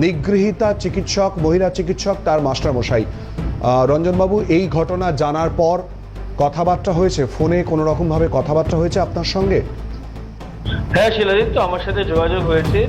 নিগৃহীতা চিকিৎসক, মহিলা চিকিৎসক, তার মাস্টারমশাই। রঞ্জনবাবু, এই ঘটনা জানার পর কথাবার্তা হয়েছে? ফোনে কোনো রকমভাবে কথাবার্তা হয়েছে আপনার সঙ্গে? হ্যাঁ তো আমার সাথে যোগাযোগ হয়েছে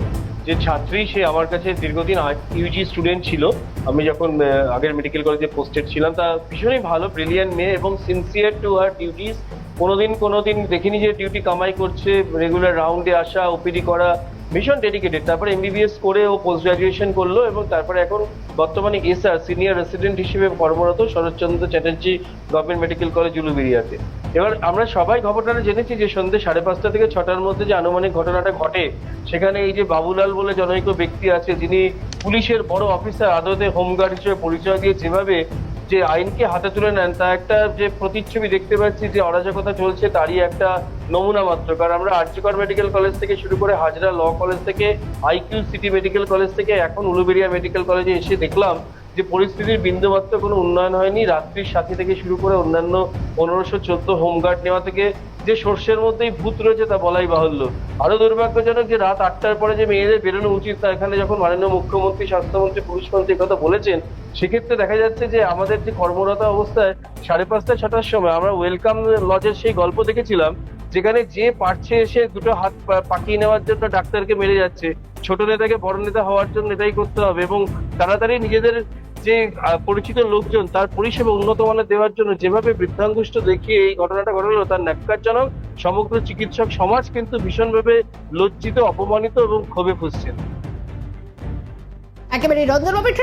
যে ছাত্রী, সে আমার কাছে দীর্ঘদিন ইউজি স্টুডেন্ট ছিল। আমি যখন আগের মেডিকেল কলেজে পোস্টেড ছিলাম, তা ভীষণই ভালো ব্রিলিয়ান্ট মেয়ে এবং সিনসিয়ার টু আর ডিউটিস কোনোদিন কোনোদিন দেখিনি যে ডিউটি কামাই করছে রেগুলার রাউন্ডে আসা ওপিডি করা ভীষণ ডেডিকেটেড তারপরে এমবিবিএস করে ও পোস্ট গ্রাজুয়েশন করল এবং তারপরে এখন বর্তমানে এসআর সিনিয়র রেসিডেন্ট হিসেবে কর্মরত Saratchandra Chatterjee government medical college উলুবেরিয়াতে এবার আমরা সবাই খবরটা জেনেছি যে সন্ধ্যে সাড়ে পাঁচটা থেকে ছটার মধ্যে যে আনুমানিক ঘটনাটা ঘটে, সেখানে এই যে বাবুলাল বলে জনৈক ব্যক্তি আছে, যিনি পুলিশের বড় অফিসার আদতে হোমগার্ড হিসেবে পরিচয় দিয়ে যেভাবে যে আইনকে হাতে তুলে নেন, তা একটা যে প্রতিচ্ছবি দেখতে পাচ্ছি যে অরাজকতা চলছে, তারই একটা নমুনা মাত্র। কারণ আমরা আর্যকর মেডিকেল কলেজ থেকে শুরু করে হাজরা ল কলেজ থেকে, আইকিউ সিটি মেডিকেল কলেজ থেকে, এখন উলুবেরিয়া মেডিকেল কলেজে এসে দেখলাম যে পরিস্থিতির বিন্দুমাত্র কোনো উন্নয়ন হয়নি। রাত্রির সাথী থেকে শুরু করে অন্যান্য পনেরোশো চোদ্দ হোমগার্ড নেওয়া থেকে যে সর্ষের মধ্যেই ভূত রয়েছে তা বলাই বাহুল্য। আরও দুর্ভাগ্যজনক যে রাত আটটার পরে যে মেয়েদের বেরোনো উচিত তা এখানে যখন মাননীয় মুখ্যমন্ত্রী, স্বাস্থ্যমন্ত্রী পুলিশমন্ত্রী কথা বলেছেন, সেক্ষেত্রে দেখা যাচ্ছে যে আমাদের যে কর্মরত অবস্থায় সাড়ে পাঁচটা, ছটার সময় আমরা ওয়েলকাম লজের সেই গল্প দেখেছিলাম, যেখানে যে পারছে এসে দুটো হাত পাকিয়ে নেওয়ার জন্য ডাক্তারকে মেরে যাচ্ছে। ছোট নেতাকে বড় নেতা হওয়ার জন্য এটাই করতে হবে এবং তাড়াতাড়ি নিজেদের যে পরিচিত লোকজন, তার পরিষেবা উন্নত মানের দেওয়ার জন্য যেভাবে বৃদ্ধাঙ্গুষ্ট দেখিয়ে এই ঘটনাটা ঘটলো তার ন্যাক্কারজনক সমগ্র চিকিৎসক সমাজ কিন্তু ভীষণভাবে লজ্জিত, অপমানিত এবং ক্ষোভে ফুসছেন। একেবারে একটু